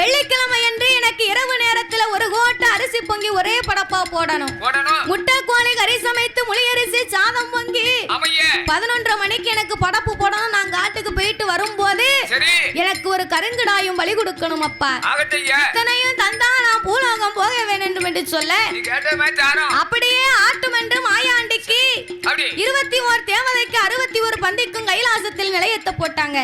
வெள்ளிக்கிழமை என்று எனக்கு இரவு நேரத்துல ஒரு கோட்டை அரிசி பொங்கி ஒரே படப்பா போடணும். முட்டை கோழி கறி சமைத்து புளி அரிசி சாதம் பொங்கி பதினொன்றரை மணிக்கு எனக்கு படப்பு போடணும். நான் காட்டுக்கு போயிட்டு வரும்போது எனக்கு ஒரு கருங்கடாயும் பலி கொடுக்கணும் அப்பா. இத்தனையும் தந்தா நான் பூலோகம் போக வேண்டும் என்று சொல்ல. அப்படியே ஆட்டும் என்று மாயாண்டிக்கு இருபத்தி ஓர் தேவதைக்கு அறுபத்தி ஒரு பந்திக்கும் கைலாசத்தில் நிலையத்தை போட்டாங்க.